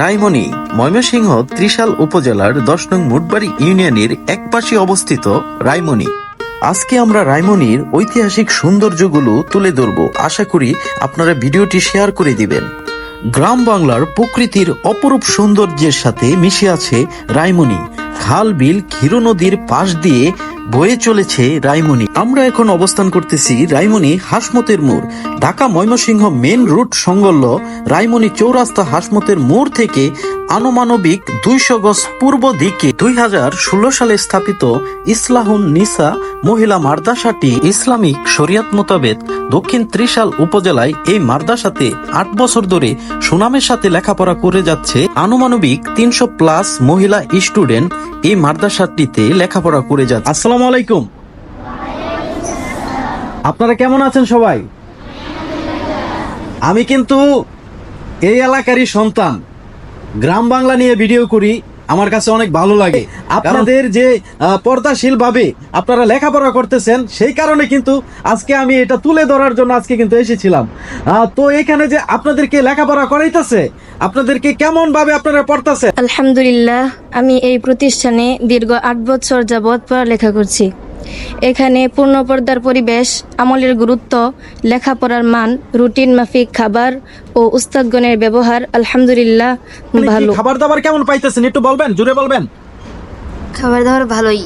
রায়মণি, ময়মনসিংহ ত্রিশাল উপজেলার দশ নং মুটবাড়ি ইউনিয়নের একপাশে অবস্থিত রায়মণি। আজকে আমরা রায়মণির ঐতিহাসিক সৌন্দর্যগুলো তুলে ধরব। আশা করি আপনারা ভিডিওটি শেয়ার করে দিবেন। গ্রাম বাংলার প্রকৃতির অপরূপ সৌন্দর্যের সাথে মিশে আছে রায়মণি। খাল বিল ক্ষীর নদীর পাশ দিয়ে বয়ে চলেছে রায়মণি আমরা এখন অবস্থান করতেছি রায়মণি হাসমতের মোড়। ঢাকা ময়মনসিংহ মেন রুট সংলগ্ন রায়মণি চৌরাস্তা হাসমতের মোড় থেকে আনুমানবিক দুইশো গজ পূর্ব দিকে দুই হাজার ষোলো সালে স্থাপিত ইসলাহুন নিসা মহিলা মাদ্রাসাটি ইসলামিক শরিয়াত মোতাবেক দক্ষিণ ত্রিশাল উপজেলায় এই মাদ্রাসাতে আট বছর ধরে সুনামের সাথে লেখাপড়া করে যাচ্ছে। আনুমানবিক তিনশো প্লাস মহিলা স্টুডেন্ট এই মাদ্রাসাটিতে লেখাপড়া করে যাচ্ছে। আসসালামু আলাইকুম। আপনারা কেমন আছেন সবাই? আমি কিন্তু এই এলাকারই সন্তান। গ্রাম বাংলা নিয়ে ভিডিও করি আমার কাছে অনেক ভালো লাগে। আপনাদের যে পর্দাশীল ভাবে আপনারা লেখাপড়া করতেছেন সেই কারণে কিন্তু আজকে আমি এটা তুলে ধরার জন্য আজকে কিন্তু এসেছিলাম। আহ, তো এখানে যে আপনাদেরকে লেখাপড়া করাইতেছে আপনাদেরকে কেমন ভাবে আপনারা পড়তেছে আলহামদুলিল্লাহ আমি এই প্রতিষ্ঠানে দীর্ঘ আট বছর যাবৎ পড়ালেখা করছি। এখানে পূর্ণপর্দার পরিবেশ আমলের গুরুত্ব লেখাপড়ার মান রুটিন মাফিক খাবার ও উস্তাদগণের ব্যবহার আলহামদুলিল্লাহ ভালো। খাবার দাবার কেমন পাইতেছেন? একটু বলবেন জুড়ে বলবেন। খাবার দাবার ভালোই।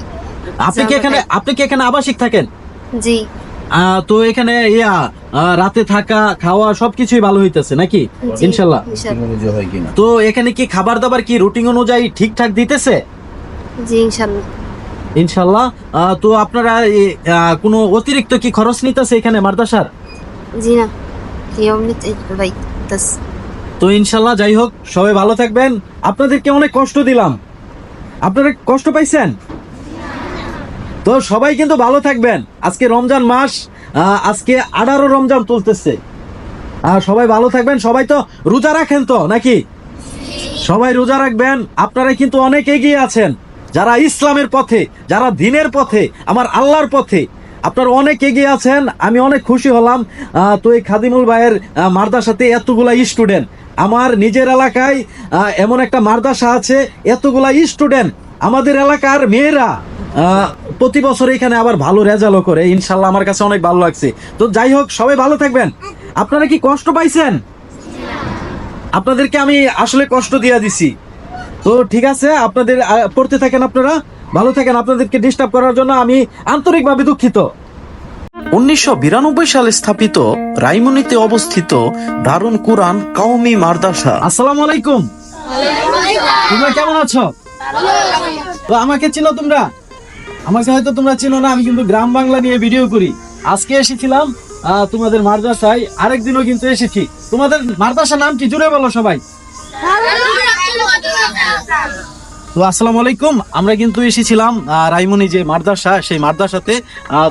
আপনি কি এখানে আপনি কি এখানে আবাসিক থাকেন? জি। আহ, তো এখানে ইয়া আহ, রাতে থাকা খাওয়া সবকিছুই ভালো হইতেছে নাকি? ইনশাল্লাহ। তো এখানে কি খাবার দাবার কি রুটিন অনুযায়ী ঠিকঠাক দিতেছে? জি ইনশাল্লাহ। ইনশাল্লাহ তো আপনারা কোনো অতিরিক্ত কি খরচ নিতেছে এখানে মাদ্রাসার? জি না তো ইনশাল্লাহ যাই হোক সবাই ভালো থাকবেন। আপনাদেরকে অনেক কষ্ট দিলাম। আপনারা কষ্ট পাইছেন? তো সবাই কিন্তু ভালো থাকবেন। আজকে রমজান মাস আজকে আঠারো রমজান চলতেছে। সবাই ভালো থাকবেন। সবাই তো রোজা রাখেন তো নাকি? সবাই রোজা রাখবেন। আপনারা কিন্তু অনেক এগিয়ে আছেন। যারা ইসলামের পথে, যারা দিনের পথে, আমার আল্লাহর পথে, আপনারা অনেক এগিয়ে আছেন, আমি অনেক খুশি হলাম। তো এই খাদিমুল ভাইয়ের মাদ্রাসাতে এতগুলা স্টুডেন্ট আমার নিজের এলাকায় এমন একটা মাদ্রাসা আছে, এতগুলা স্টুডেন্ট আমাদের এলাকার মেয়েরা প্রতি বছর এখানে আবার ভালো রেজাল্টও করে, ইনশাল্লাহ আমার কাছে অনেক ভালো লাগছে। তো যাই হোক, সবাই ভালো থাকবেন। আপনারা কি কষ্ট পাইছেন? আপনাদেরকে আমি আসলে কষ্ট দিয়ে দিছি। তো ঠিক আছে আপনাদের পড়তে থাকেন আপনারা ভালো থাকেন। আপনাদেরকে ডিস্টার্ব করার জন্য আমি আন্তরিকভাবে দুঃখিত। উনিশশো বিরানব্বই সালে স্থাপিত রাইমনিতে অবস্থিত দারুণ কুরআন কাউমি মাদ্রাসা। আসসালামু আলাইকুম। তোমরা কেমন আছো? তো আমাকে চিনো তোমরা? আমাকে হয়তো তোমরা চিনো না আমি কিন্তু গ্রাম বাংলা নিয়ে ভিডিও করি। আজকে এসেছিলাম আহ, তোমাদের মাদ্রাসায় আরেকদিনও কিন্তু এসেছি। তোমাদের মাদ্রাসার নাম কি? জুড়ে বলো সবাই। তো আসসালামু আলাইকুম আমরা কিন্তু এসেছিলাম রাইমনি যে মাদ্রাসা সেই মাদ্রাসাতে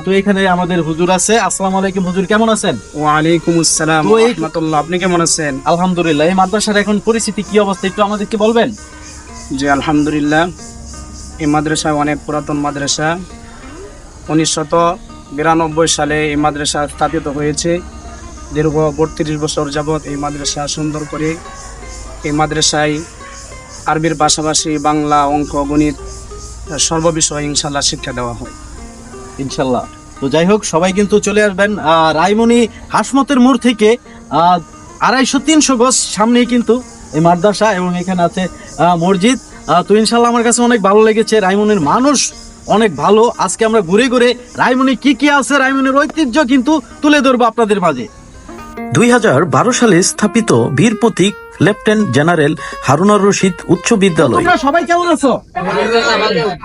তো এখানে আমাদের হুজুর আছে। আসসালামু আলাইকুম হুজুর কেমন আছেন? ওয়ালাইকুম আসসালাম এই- আপনি কেমন আছেন? আলহামদুলিল্লাহ এই মাদ্রাসার এখন পরিস্থিতি কি অবস্থা একটু আমাদেরকে বলবেন? জি আলহামদুলিল্লাহ এই মাদ্রাসা অনেক পুরাতন মাদ্রাসা। উনিশশত বিরানব্বই সালে এই মাদ্রাসা স্থাপিত হয়েছে। দীর্ঘ বত্রিশ বছর যাবৎ এই মাদ্রাসা সুন্দর করে এই মাদ্রাসায় আরবির পাশাপাশি বাংলা, অঙ্ক, গণিত, সর্ববিষয়ে ইনশাল্লাহ শিক্ষা দেওয়া হয়। ইনশাল্লাহ। তো যাই হোক, সবাই কিন্তু চলে আসবেন। রায়মণি হাসমতের মোড় থেকে আড়াইশো তিনশো গজ সামনেই কিন্তু এই মাদ্রাসা এবং এখানে আছে মসজিদ। তো ইনশাল্লাহ আমার কাছে অনেক ভালো লেগেছে। রায়মনির মানুষ অনেক ভালো। আজকে আমরা ঘুরে ঘুরে রায়মনি কি কি আছে রায়মনির ঐতিহ্য কিন্তু তুলে ধরবো আপনাদের মাঝে। দুই হাজার বারো সালে স্থাপিত বীর প্রতীক লেফটেন্যান্ট জেনারেল হারুনার রশিদ উচ্চ বিদ্যালয়। সবাই কেমন আছো?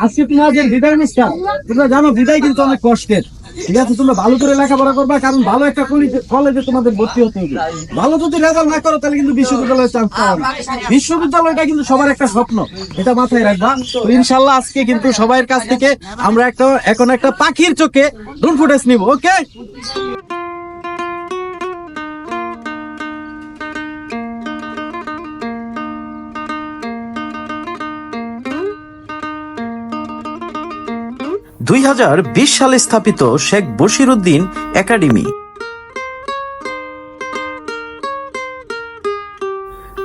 আজকে তোমাদের বিদায় অনুষ্ঠান, তোমরা জানো বিদায় কিন্তু অনেক কষ্টের। ঠিক আছে, তোমরা ভালো করে লেখাপড়া করবা, কারণ ভালো একটা কলেজে তোমাদের ভর্তি হতে হবে। ভালো যদি রেজাল্ট না করো, তাহলে কিন্তু বিশ্ববিদ্যালয়ে চান্স পাওয়া না। বিশ্ববিদ্যালয়টা কিন্তু সবার একটা স্বপ্ন, এটা মাথায় রাখবা। ইনশাল্লাহ আজকে কিন্তু সবার কাছ থেকে আমরা একটা এখন একটা পাখির চোখে ড্রোন ফুটেজ নিব ওকে দুই হাজার বিশ সালে স্থাপিত শেখ বশিরুদ্দিন একাডেমি।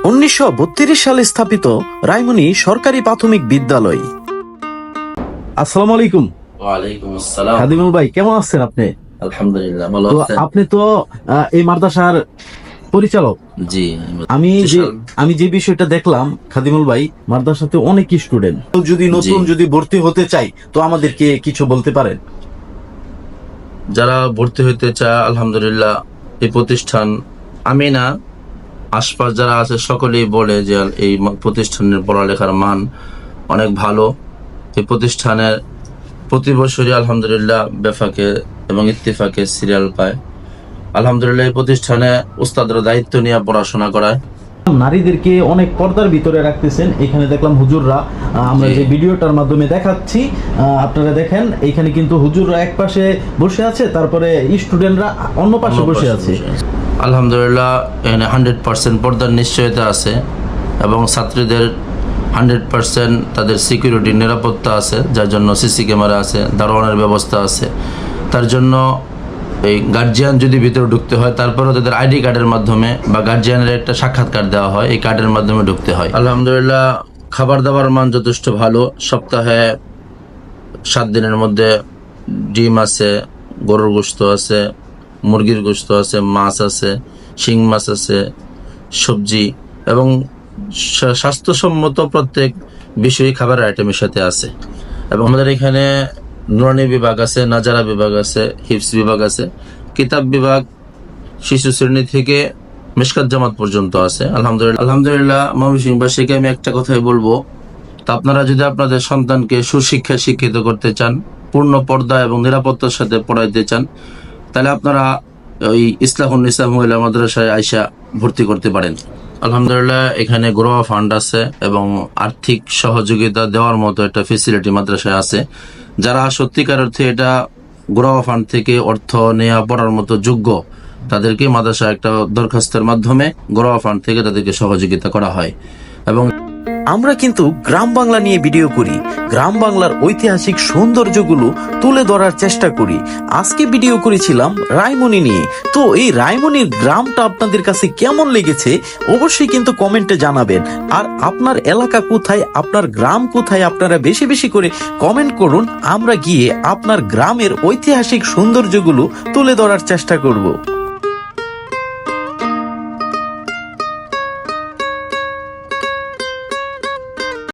উনিশশো সালে স্থাপিত রায়মনি সরকারি প্রাথমিক বিদ্যালয়। আসসালামু আলাইকুম। খাদিমুল ভাই কেমন আছেন আপনি? আলহামদুলিল্লাহ আপনি তো এই মাদ্রাসার পরিচালক। জি আমি যে আমি যে বিষয়টা দেখলাম খাদিমুল ভাই মাদ্রাসাতে অনেক স্টুডেন্ট যদি নতুন যদি ভর্তি হতে চাই তো আমাদেরকে কিছু বলতে পারেন। যারা ভর্তি হতে চায় আলহামদুলিল্লাহ এই প্রতিষ্ঠান আমি না আশপাশ যারা আছে সকলেই বলে যে এই প্রতিষ্ঠানের পড়ালেখার মান অনেক ভালো। এই প্রতিষ্ঠানের প্রতি বছরই আলহামদুলিল্লাহ বেফাকে এবং ইত্তেফাকে সিরিয়াল পায়। আলহামদুলিল্লাহ এই প্রতিষ্ঠানে উস্তাদরা দায়িত্ব নিয়ে পড়াশোনা করায়। নারীদেরকে অনেক পর্দার ভিতরে রাখতেছেন। এখানে দেখলাম হুজুররা আমরা। যে ভিডিওটার মাধ্যমে দেখাচ্ছি আপনারা দেখেন এখানে কিন্তু হুজুররা এক পাশে বসে আছে তারপরে স্টুডেন্টরা অন্য পাশে বসে আছে। আলহামদুলিল্লাহ এখানে হান্ড্রেড পার্সেন্ট পর্দার নিশ্চয়তা আছে এবং ছাত্রীদের হান্ড্রেড পার্সেন্ট তাদের সিকিউরিটি নিরাপত্তা আছে যার জন্য সিসি ক্যামেরা আছে দারোয়ানের ব্যবস্থা আছে। তার জন্য এই গার্জিয়ান যদি ভিতরে ঢুকতে হয় তারপরেও তাদের আইডি কার্ডের মাধ্যমে বা গার্জিয়ানের একটা সাক্ষাৎকার দেওয়া হয়, এই কার্ডের মাধ্যমে ঢুকতে হয়। আলহামদুলিল্লাহ, খাবার দাবার মান যথেষ্ট ভালো। সপ্তাহে সাত দিনের মধ্যে ডিম আছে, গরুর গোস্ত আছে, মুরগির গোস্ত আছে, মাছ আছে, শিং মাছ আছে, সবজি এবং স্বাস্থ্যসম্মত প্রত্যেক বিষয়ই খাবারের আইটেমের সাথে আছে। এবং আমাদের এখানে নুরানি বিভাগ আছে, নাজারা বিভাগ আছে হিপস বিভাগ আছে, কিতাব বিভাগ শিশু শ্রেণি থেকে মেশকাত জামাত পর্যন্ত আছে। আলহামদুলিল্লাহ আলহামদুলিল্লাহ ময়মনসিংহবাসীকে আমি একটা কথাই বলব। তা আপনারা যদি আপনাদের সন্তানকে সুশিক্ষা শিক্ষিত করতে চান, পূর্ণ পর্দা এবং নিরাপত্তার সাথে পড়াইতে চান, তাহলে আপনারা ওই ইসলাহুল ইসলাম মহিলা মাদ্রাসায় আইসা ভর্তি করতে পারেন। আলহামদুলিল্লাহ, এখানে গ্রোয়া ফান্ড আছে এবং আর্থিক সহযোগিতা দেওয়ার মতো একটা ফেসিলিটি মাদ্রাসায় আছে। যারা সত্যিকার অর্থে এটা গ্রহ ফান্ড থেকে অর্থ নেওয়া পড়ার মতো যোগ্য, তাদেরকে মাদ্রাসা একটা দরখাস্তের মাধ্যমে গ্রহ ফান্ড থেকে তাদেরকে সহযোগিতা করা হয়। আমরা কিন্তু গ্রাম বাংলা নিয়ে ভিডিও করি। গ্রাম বাংলার ঐতিহাসিক সৌন্দর্যগুলো তুলে ধরার চেষ্টা করি। আজকে ভিডিও করেছিলাম রায়মণি নিয়ে। তো এই রায়মণির গ্রামটা আপনাদের কাছে কেমন লেগেছে অবশ্যই কিন্তু কমেন্টে জানাবেন। আর আপনার এলাকা কোথায়, আপনার গ্রাম কোথায় আপনারা বেশি বেশি করে কমেন্ট করুন। আমরা গিয়ে আপনার গ্রামের ঐতিহাসিক সৌন্দর্যগুলো তুলে ধরার চেষ্টা করব।